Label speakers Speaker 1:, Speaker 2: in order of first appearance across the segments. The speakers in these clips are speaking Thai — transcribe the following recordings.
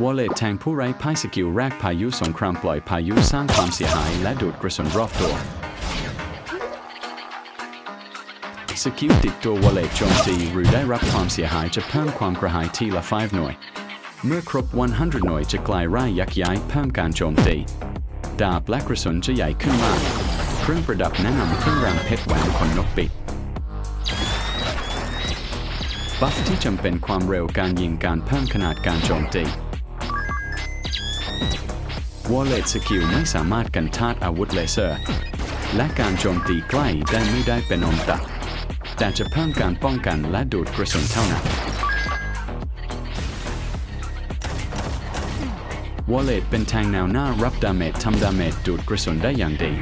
Speaker 1: วอลเล็ตแทงผู้ไร้พ่ายสกิลแรกพายุสงครามปล่อยพายุสร้างความเสียหายและดูดกระสุนรอบตัว สกิลติดตัววอลเล็ตโจมตีหรือได้รับความเสียหายจะเพิ่มความกระหายทีละ 5 หน่วย เมื่อครบ 100 หน่วยจะกลายร่ายยักย้ายเพิ่มการโจมตี ดาบและกระสุนจะใหญ่ขึ้นมาก เครื่องประดับแนะนำเครื่องรางเพชรแหวนขนนกปิดบัฟที่จำเป็นความเร็วการยิงการเพิ่มขนาดการโจมตี วอลเล็ตสกิลไม่สามารถกันทาดอาวุธเลเซอร์ และการโจมตีใกล้ได้ไม่ได้เป็นองตัดแต่จะเพิ่มการป้องกันและดูดกระสุนเท่านั้น Wallet เป็นแทงแนวหน้ารับดาเมจทำดาเมจดูดกระสุนได้อย่างดี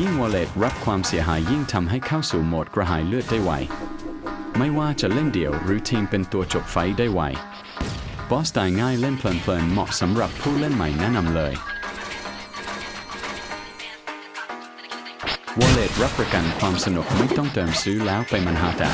Speaker 1: ยิ่งวอลเล็ตรับความเสียหายยิ่งทำให้เข้าสู่โหมดกระหายเลือดได้ไว ไม่ว่าจะเล่นเดี่ยวหรือทีมเป็นตัวจบไฟได้ไว บอสตายง่ายเล่นเพลินๆเหมาะสำหรับผู้เล่นใหม่แนะนำเลยวอลเล็ตรับประกันความสนุกไม่ต้องเติมซื้อแล้วไปมันหาแต่